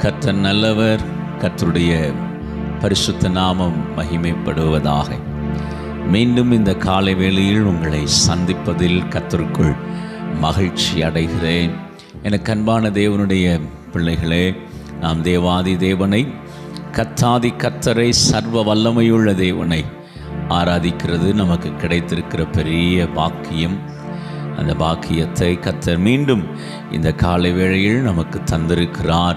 கர்த்தர் நல்லவர் கர்த்தருடைய பரிசுத்த நாமம் மகிமைப்படுவதாக. மீண்டும் இந்த காலை வேளையில் உங்களை சந்திப்பதில் கர்த்தருக்குள் மகிழ்ச்சி அடைகிறேன். எனக்கு அன்பான தேவனுடைய பிள்ளைகளே நாம் தேவாதி தேவனை கத்தாதி கத்தரை சர்வ வல்லமையுள்ள தேவனை ஆராதிக்கிறது. நமக்கு கிடைத்திருக்கிற பெரிய பாக்கியம் அந்த பாக்கியத்தை கத்தர் மீண்டும் இந்த காலை வேளையில் நமக்கு தந்திருக்கிறார்.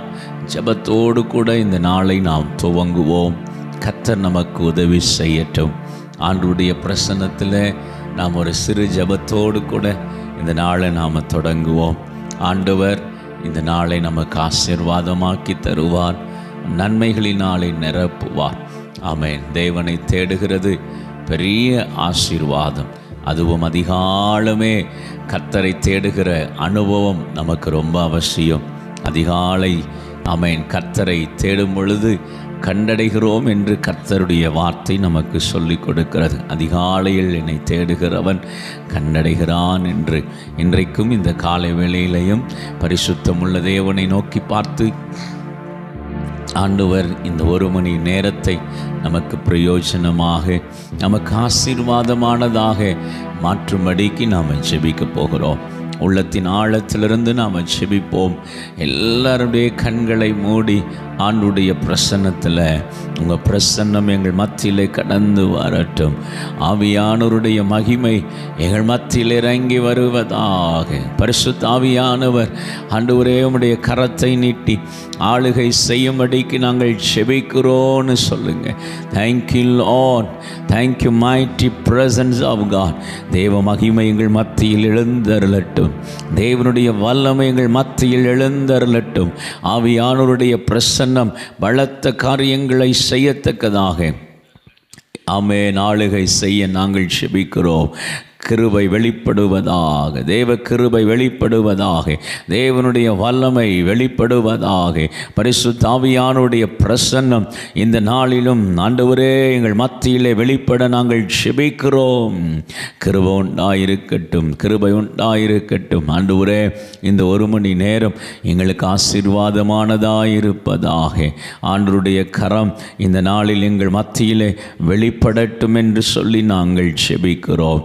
ஜெபத்தோடு கூட இந்த நாளை நாம் துவங்குவோம். கத்தர் நமக்கு உதவி செய்யட்டும். ஆண்டுடைய பிரசன்னத்தில் நாம் ஒரு சிறு ஜெபத்தோடு கூட இந்த நாளை நாம் தொடங்குவோம். ஆண்டவர் இந்த நாளை நமக்கு ஆசீர்வாதமாக்கி தருவார். நன்மைகளினாலே நிரப்புவார். ஆமென். தேவனை தேடுகிறது பெரிய ஆசீர்வாதம். அதுவும் அதிகாலமே கத்தரை தேடுகிற அனுபவம் நமக்கு ரொம்ப அவசியம். அதிகாலை ஆமென். கத்தரை தேடும் பொழுது கண்டடைகிறோம் என்று கர்த்தருடைய வார்த்தை நமக்கு சொல்லிக் கொடுக்கிறது. அதிகாலையில் என்னை தேடுகிறவன் கண்டடைகிறான் என்று. இன்றைக்கும் இந்த காலை வேளையிலையும் பரிசுத்தமுள்ள தேவனை நோக்கி பார்த்து ஆண்டவர் இந்த ஒரு மணி நேரத்தை நமக்கு பிரயோஜனமாக நமக்கு ஆசீர்வாதமானதாக மாற்றும்படிக்கு நாம் ஜெபிக்க போகிறோம். உள்ளத்தின் ஆழத்திலிருந்து நாம் செபிப்போம். எல்லாருடைய கண்களை மூடி ஆண்டுடைய பிரசன்னத்தில் உங்கள் பிரசன்னம் எங்கள் மத்தியிலே கடந்து வரட்டும். ஆவியானவருடைய மகிமை எங்கள் மத்தியில் இறங்கி வருவதாக. பரிசுத் ஆவியானவர் ஆண்டு ஒரே உடைய கரத்தை நீட்டி ஆளுகை செய்யும்படிக்கு நாங்கள் செபிக்கிறோன்னு சொல்லுங்கள் thank you and thank you mighty presence of God தேவ மகிமை எங்கள் மத்தியில் எழுந்தருளட்டும். தேவனுடைய வல்லமை எங்கள் மத்தியில் எழுந்தருளட்டும். ஆவியானோருடைய பிரசன்னம் பலத்த காரியங்களை செய்யத்தக்கதாக. ஆமே நாளுகை செய்ய நாங்கள் செபிக்கிறோம். கிருபை வெளிப்படுவதாக தேவ கிருபை வெளிப்படுவதாக தேவனுடைய வல்லமை வெளிப்படுவதாக பரிசுத்தாவியானுடைய பிரசன்னம் இந்த நாளிலும் ஆண்டவரே எங்கள் மத்தியிலே வெளிப்பட நாங்கள் செபிக்கிறோம். கிருபை உண்டாயிருக்கட்டும் கிருபை உண்டாயிருக்கட்டும். ஆண்டவரே இந்த ஒரு மணி நேரம் எங்களுக்கு ஆசீர்வாதமானதாயிருப்பதாக ஆண்டருடைய கரம் இந்த நாளில் எங்கள் மத்தியிலே வெளிப்படட்டும் என்று சொல்லி நாங்கள் செபிக்கிறோம்.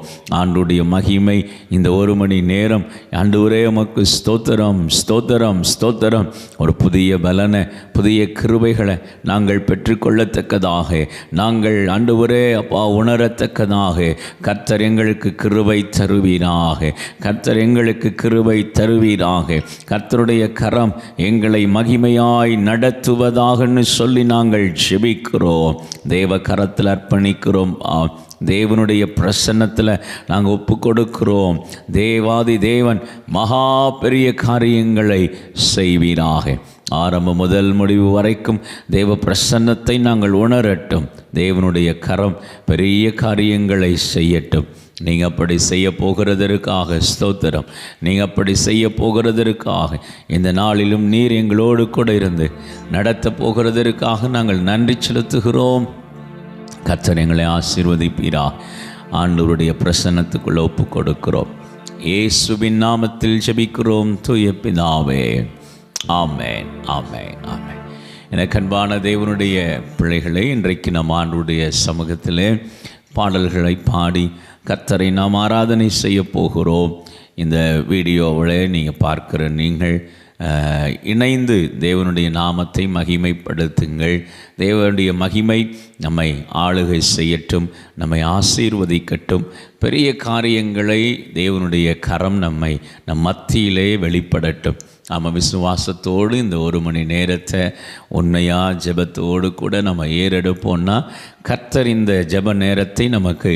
ஆண்டுடைய மகிமை. இந்த ஒரு மணி நேரம் ஆண்டு ஒரே உமக்கு ஸ்தோத்திரம் ஸ்தோத்திரம் ஸ்தோத்திரம். ஒரு புதிய பலனை புதிய கிருபைகளை நாங்கள் பெற்றுக்கொள்ளத்தக்கதாக. நாங்கள் ஆண்டு ஒரே அப்பா உணரத்தக்கதாக. கர்த்தர் எங்களுக்கு கிருபை தருவீராக. கர்த்தர் எங்களுக்கு கிருபை தருவீராக. கர்த்தருடைய கரம் எங்களை மகிமையாய் நடத்துவதாகன்னு சொல்லி நாங்கள் ஜெபிக்கிறோம். தேவ கரத்தில் அர்ப்பணிக்கிறோம். ஆ தேவனுடைய பிரசன்னத்தில் நாங்கள் ஒப்பு கொடுக்கிறோம் தேவாதி தேவன் மகா பெரிய காரியங்களை செய்வீராக. ஆரம்பம் முதல் முடிவு வரைக்கும் தேவ பிரசன்னத்தை நாங்கள் உணரட்டும். தேவனுடைய கரம் பெரிய காரியங்களை செய்யட்டும். நீங்கள் அப்படி செய்ய போகிறதற்காக ஸ்தோத்திரம். நீங்கள் அப்படி செய்ய போகிறதற்காக இந்த நாளிலும் நீர் எங்களோடு கூட இருந்து நடத்த போகிறதற்காக நாங்கள் நன்றி செலுத்துகிறோம். கர்த்தர் எங்களை ஆசீர்வதிப்பீரா. ஆண்டவருடைய பிரசன்னத்துக்குள்ள ஒப்பு கொடுக்கிறோம் இயேசுவின் நாமத்தில் ஜபிக்கிறோம். தூய பிதாவே. ஆமேன் ஆமேன் ஆமேன். எனக்கு அன்பான தேவனுடைய பிள்ளைகளை இன்றைக்கு நம் ஆண்டுடைய சமூகத்திலே பாடல்களை பாடி கர்த்தரை நாம் ஆராதனை செய்ய போகிறோம். இந்த வீடியோவில் நீங்கள் பார்க்கிற நீங்கள் இணைந்து தேவனுடைய நாமத்தை மகிமைப்படுத்துங்கள். தேவனுடைய மகிமை நம்மை ஆளுகை செய்யட்டும் நம்மை ஆசீர்வதிக்கட்டும். பெரிய காரியங்களை தேவனுடைய கரம் நம்மை நம் மத்தியிலே வெளிப்படட்டும். நம்ம விசுவாசத்தோடு இந்த ஒரு மணி நேரத்தை உண்மையாக ஜெபத்தோடு கூட நம்ம ஏறெடுப்போம்னா கர்த்தர் இந்த ஜெப நேரத்தை நமக்கு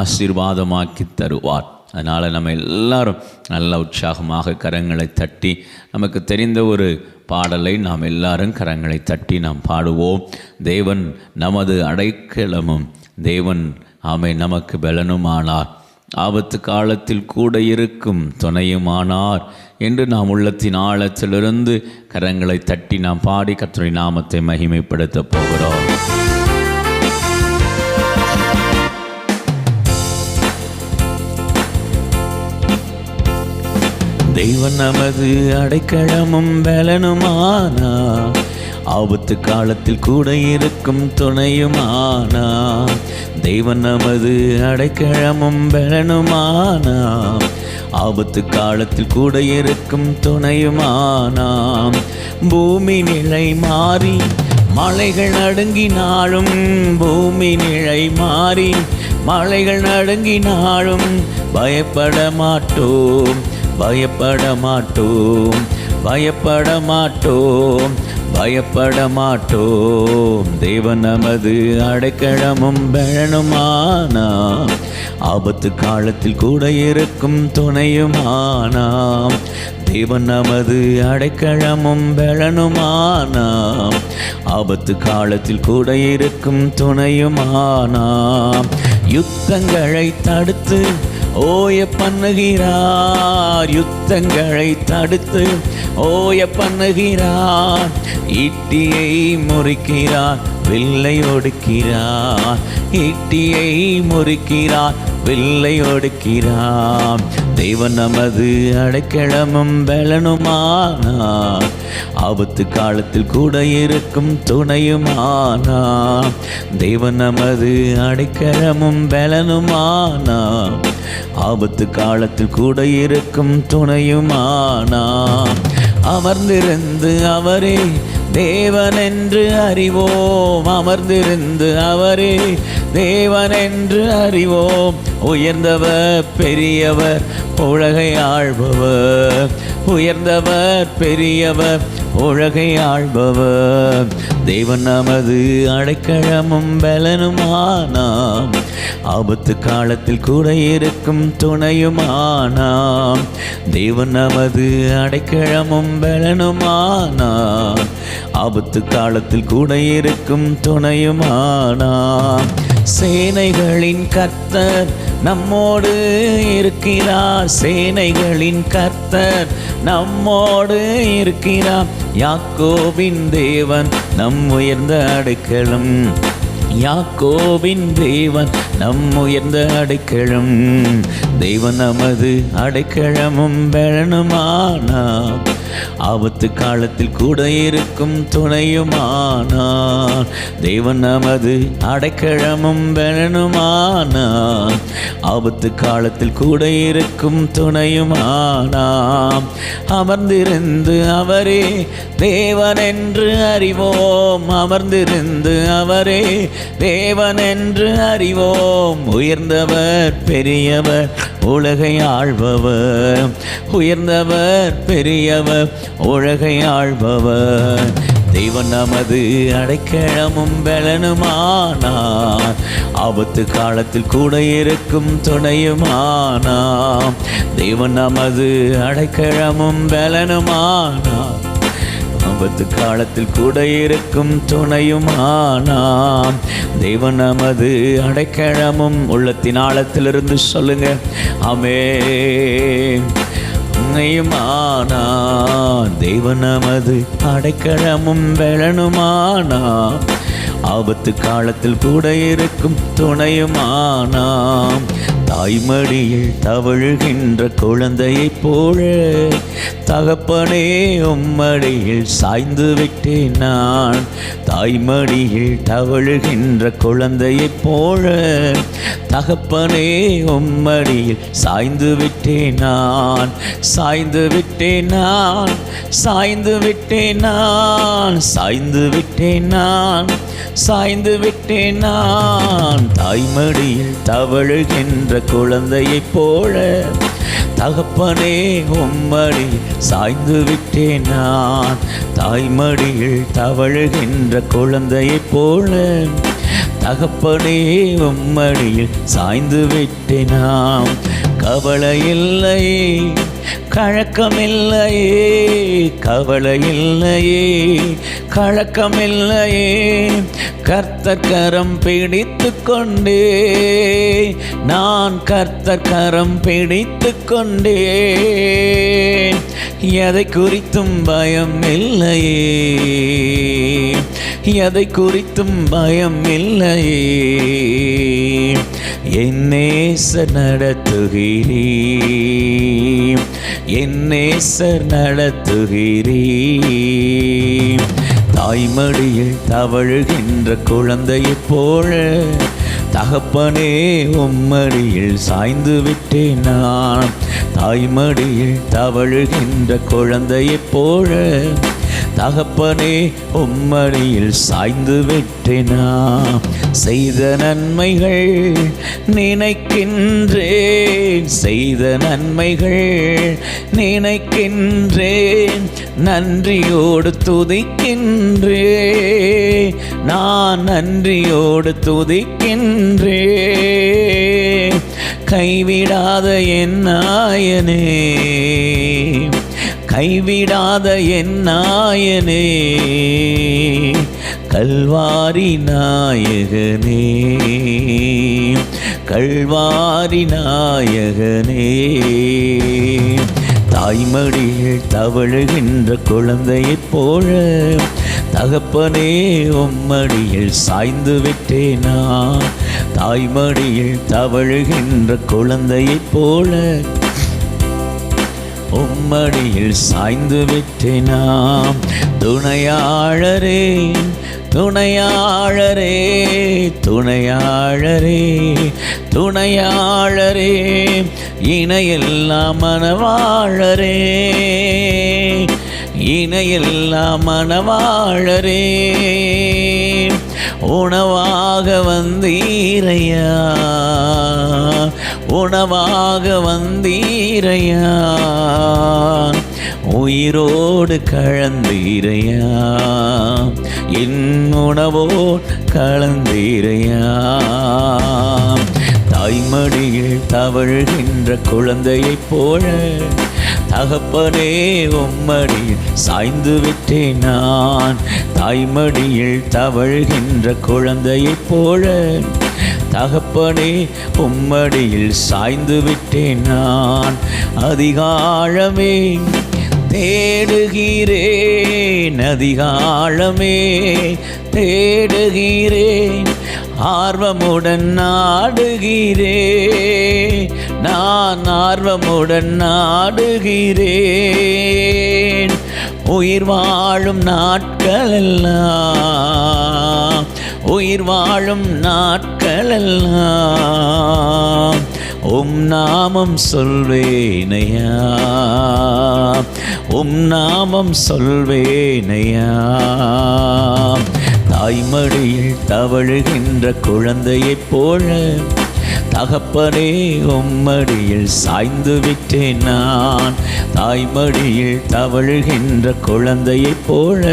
ஆசீர்வாதமாக்கி தருவார். அதனால் நம்ம எல்லாரும் நல்ல உற்சாகமாக கரங்களை தட்டி நமக்கு தெரிந்த ஒரு பாடலை நாம் எல்லாரும் கரங்களை தட்டி நாம் பாடுவோம். தேவன் நமது அடைக்கலமும் தேவன் ஆமை நமக்கு பலனுமானார். ஆபத்து காலத்தில் கூட இருக்கும் துணையுமானார் என்று நாம் உள்ளத்தின் ஆழத்திலிருந்து கரங்களை தட்டி நாம் பாடி கத்துரை நாமத்தை மகிமைப்படுத்தப் போகிறோம். தெய்வன் நமது அடைக்கலமும் பலனுமானா. ஆபத்து காலத்தில் கூட இருக்கும் துணையுமானா. தெய்வன் நமது அடைக்கழமும் பலனுமானா. ஆபத்து காலத்தில் கூட இருக்கும் துணையுமானாம் பூமி நிலை மாறி மலைகள் நடுங்கினாலும் பூமி நிலை மாறி மலைகள் நடுங்கினாலும் பயப்பட மாட்டோம். பயப்பட மாட்டோம் பயப்பட மாட்டோம் பயப்பட மாட்டோம் தேவன் நமது அடைக்கடமும் பலனுமானா ஆபத்து காலத்தில் கூட இருக்கும் துணையுமானாம் தேவன் நமது அடைக்கழமும் பெலனுமானாம் ஆபத்து காலத்தில் கூட இருக்கும் துணையுமானாம் யுத்தங்களை தடுத்து ஓய பண்ணுகிறார் யுத்தங்களை தடுத்து ஓய பண்ணுகிறார் ஈட்டியை முறிக்கிறார் வில்லை ஒடுக்கிறார் ஈட்டியை முறிக்கிறார் வில்லை ஒடுக்கிறார் தெய்வன் நமது அடைக்கலமும் பலனுமானார் ஆபத்து காலத்தில் கூட இருக்கும் துணையுமானா தெய்வன் நமது அடைக்கலமும் பலனுமானா ஆபத்து காலத்தில் கூட இருக்கும் துணையுமானா அமர்ந்திருந்து அவரே தேவன் என்று அறிவோம் அமர்ந்திருந்து அவரே. தேவன் என்று அறிவோம் உயர்ந்தவர் பெரியவர் உலகை ஆழ்பவர் உயர்ந்தவர் பெரியவர் உலகை ஆள்பவர். தேவன் நமது அடைக்கழமும் பலனுமானாம். ஆபத்து காலத்தில் கூட இருக்கும் துணையுமானாம். தேவன் நமது அடைக்கழமும் பலனுமானாம். ஆபத்து காலத்தில் கூட இருக்கும் துணையுமானாம். சேனைகளின் கத்தர் நம்மோடு இருக்கிறார் சேனைகளின் கர்த்தர். நம்மோடு இருக்கிறார் யாக்கோபின் தேவன். நம் உயர்ந்த அடைக்கலம் யாக்கோவின் தேவன். நம் உயர்ந்த அடைக்கலம். தெய்வன் நமது அடைக்கலமும் பெறணுமானா ஆபத்து காலத்தில் கூட இருக்கும் துணையுமானான் தேவன் நமது அடைக்கழமும் வேணுமானான் ஆபத்து காலத்தில் கூட இருக்கும் துணையுமானாம். அமர்ந்திருந்து அவரே தேவன் என்று அறிவோம். அமர்ந்திருந்து அவரே தேவன் என்று அறிவோம். உயர்ந்தவர் பெரியவர் உலகை ஆழ்பவர் உயர்ந்தவர் பெரியவர் உலகை ஆள்பவர் தெய்வன் நமது அடைக்கழமும் பலனுமானார். ஆபத்து காலத்தில் கூட இருக்கும் துணையுமானாம். தெய்வன் நமது அடைக்கழமும் பலனுமானார். ஆபத்து காலத்தில் கூட இருக்கும் துணையுமானாம். தெய்வன் நமது அடைக்கழமும் உள்ளத்தின் ஆழத்திலிருந்து சொல்லுங்க. அமே உன்னையுமானா தெய்வ நமது அடைக்கலமும் வெளனுமானா ஆபத்து காலத்தில் கூட இருக்கும் துணையுமானாம். தாய்மடியில் தவழுகின்ற குழந்தையைப் போல தகப்பனே உம்மடியில் சாய்ந்து விட்டேன் நான். தாய்மடியில் தவழுகின்ற குழந்தையைப் போல தகப்பனே உம்மடியில் சாய்ந்து விட்டேன் நான். சாய்ந்து விட்டேன் நான். சாய்ந்து விட்டேன் நான். சாய்ந்து விட்டேன் நான். சாய்ந்து விட்டேன் நான். தாய்மடியில் தவழுகின்ற குழந்தையைப் போல தகப்பனே உம்மடி சாய்ந்து விட்டேன் நான். தாய்மடியில் தவழுகின்ற குழந்தையைப் போல தகப்பனே உம்மடியில் சாய்ந்து விட்டேனாம் கவலை இல்லை கழக்கமில்லையே கவலை இல்லையே கழக்கமில்லையே கர்த்தக்கரம் பிடித்து கொண்டே. நான் கர்த்தக்கரம் பிடித்து கொண்டே. எதை குறித்தும் பயம் இல்லையே. எதை குறித்தும் பயம் இல்லையே. என்னேச நடத்துகிறீ என்னேசர் நடத்துகிறீ தாய்மடியில் தவழுகின்ற குழந்தையைப் போல தகப்பனே உம்மடியில் சாய்ந்து விட்டேன் நான். தாய்மடியில் தவழுகின்ற குழந்தையைப் போல தகப்பனே உம்மடியில் சாய்ந்து விட்டேனா? செய்த நன்மைகள் நினைக்கின்றேன். செய்த நன்மைகள் நினைக்கின்றேன். நன்றியோடு துதிக்கின்றேன். நான் நன்றியோடு துதிக்கின்றேன். கைவிடாத என் நாயனே. கைவிடாத என் நாயனே கல்வாரி நாயகனே கல்வாரி நாயகனே. தாய்மடியில் தவழுகின்ற குழந்தையைப் போல தகப்பனே உம்மடியில் சாய்ந்து விட்டேனா? தாய்மடியில் தவழுகின்ற குழந்தையைப் போல உம்மடியில் சாய்ந்து விட்டேனாம். துணையாளரே துணையாளரே துணையாளரே துணையாளரே இணையெல்லாம் மனவாழரே இணையெல்லாம் மனவாழரே உணவாக வந்தீரையா? உணவாக வந்தீரையா? உயிரோடு கலந்தீரையா? என் உணவோ கலந்தீரையா? தாய்மடியில் தவழ்கின்ற குழந்தையைப் போல தகப்பனே உம்மடியில் சாய்ந்து விட்டேன் நான். தாய்மடியில் தவழ்கின்ற குழந்தையைப் போல தகப்பனே உம்மடியில் சாய்ந்து விட்டேன் நான். அதிகாலமே தேடுகிறேன் அதிகாலமே தேடுகிறேன் ஆர்வமுடன் நாடுகிறேன் நான் ஆர்வமுடன் நாடுகிறேன். உயிர் வாழும் நாட்களெல்லாம் உயிர் வாழும் நாட்களெல்லாம் உம் நாமம் சொல்வேனையா. உம் நாமம் சொல்வேனையா. தாய்மடியில் தவழுகின்ற குழந்தையைப் போல தகப்பனே உம்மடியில் சாய்ந்து விட்டேன் நான். தாய்மடியில் தவழுகின்ற குழந்தையைப் போல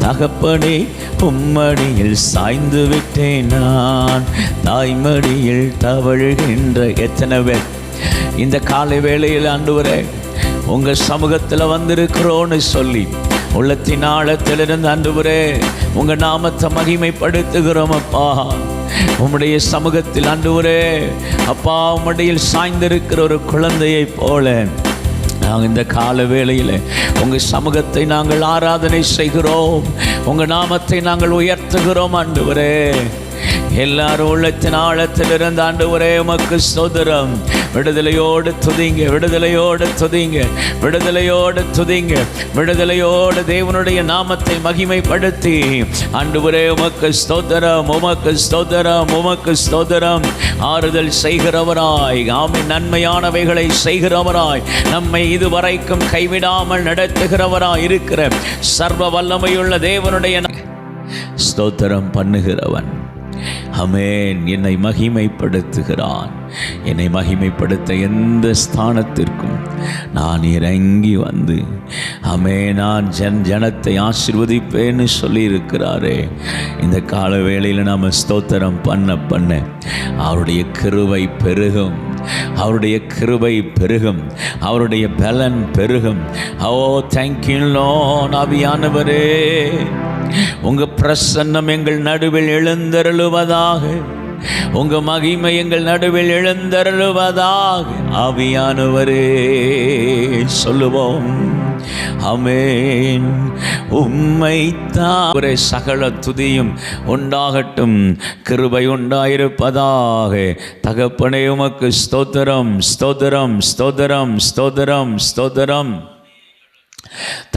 தகப்பனே உம்மடியில் சாய்ந்து விட்டேன் நான். தாய்மடியில் தவழுகின்ற எத்தனை பேர்? இந்த காலை வேளையில் ஆண்டவரே உங்கள் சமூகத்தில் வந்திருக்கிறோன்னு சொல்லி உள்ளத்தின் ஆழத்திலிருந்து ஆண்டவரே உங்கள் நாமத்தை மகிமைப்படுத்துகிறோம் அப்பா. உம்முடைய சமூகத்தில் ஆண்டவரே அப்பா உம்முடைய சாய்ந்திருக்கிற ஒரு குழந்தையைப் போல நாங்கள் இந்த கால வேளையில் உங்கள் சமூகத்தை நாங்கள் ஆராதனை செய்கிறோம். உங்கள் நாமத்தை நாங்கள் உயர்த்துகிறோம் ஆண்டவரே. எல்லாரும் உள்ளத்தின் ஆழத்தில் ஆண்டு ஒரே உமக்கு சோதரம் விடுதலையோடு துதிங்க விடுதலையோடு துதிங்க விடுதலையோடு துதிங்க விடுதலையோடு தேவனுடைய நாமத்தை மகிமைப்படுத்தி. ஆண்டவரே உமக்கு ஸ்தோதரம் உமக்கு ஸ்தோதரம் உமக்கு ஸ்தோதரம் ஆறுதல் செய்கிறவராய் ஆமை நன்மையானவைகளை செய்கிறவராய் நம்மை இதுவரைக்கும் கைவிடாமல் நடத்துகிறவராய் இருக்கிற சர்வ வல்லமையுள்ள தேவனுடைய ந- ஸ்தோத்திரம் பண்ணுகிறவன். அமேன் என்னை மகிமைப்படுத்துகிறான். என்னை மகிமைப்படுத்த எந்த ஸ்தானத்திற்கும் நான் இறங்கி வந்து அமே நான் ஜன் ஜனத்தை ஆசிர்வதிப்பேன்னு சொல்லியிருக்கிறாரே. இந்த கால வேளையில் நாம் ஸ்தோத்திரம் பண்ண பண்ண அவருடைய கிருவை பெருகும். அவருடைய கிருபை பெருகும். அவருடைய பலன் பெருகும். ஓ தேங்க்யூ நோ நவியானவரே உங்க பிரசன்னம் எங்கள் நடுவில் எழுந்தருளுவதாக. உங்க மகிமை எங்கள் நடுவில் எழுந்தருளுவதாக. ஆவியானவரே சொல்லுவோம். அமேன் உம்மை ஒரே சகல துதியும் உண்டாகட்டும். கிருபை உண்டாயிருப்பதாக. தகப்பனே உமக்கு ஸ்தோத்திரம் ஸ்தோத்திரம் ஸ்தோத்திரம் ஸ்தோத்திரம் ஸ்தோத்திரம்.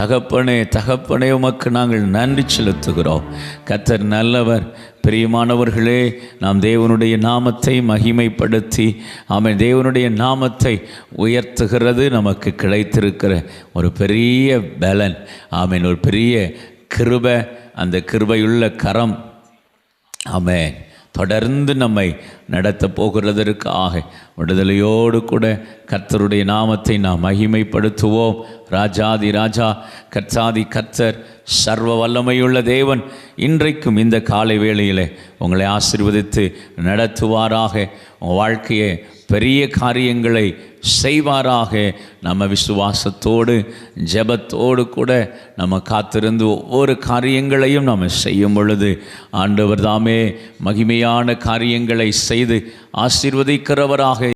தகப்பனே தகப்பனே உமக்கு நாங்கள் நன்றி செலுத்துகிறோம். கத்தர் நல்லவர் பிரியமானவர்களே நாம் தேவனுடைய நாமத்தை மகிமைப்படுத்தி அவன் தேவனுடைய நாமத்தை உயர்த்துகிறது நமக்கு கிடைத்திருக்கிற ஒரு பெரிய பலன் ஆமென் ஒரு பெரிய கிருபை அந்த கிருபையுள்ள கரம். ஆமேன். தொடர்ந்து நம்மை நடத்த ஆக விடுதலையோடு கூட கர்த்தருடைய நாமத்தை நாம் மகிமைப்படுத்துவோம். ராஜாதி ராஜா கர்த்தாதி கர்த்தர் சர்வ வல்லமையுள்ள தேவன் இன்றைக்கும் இந்த காலை வேளையில் உங்களை ஆசீர்வதித்து நடத்துவாராக. உங்கள் வாழ்க்கையை பெரிய காரியங்களை செய்வாராக. நம்ம விசுவாசத்தோடு ஜெபத்தோடு கூட நம்ம காத்திருந்து ஒவ்வொரு காரியங்களையும் நம்ம செய்யும் பொழுது ஆண்டவர் தாமே மகிமையான காரியங்களை செய்து ஆசீர்வதிக்கிறவராக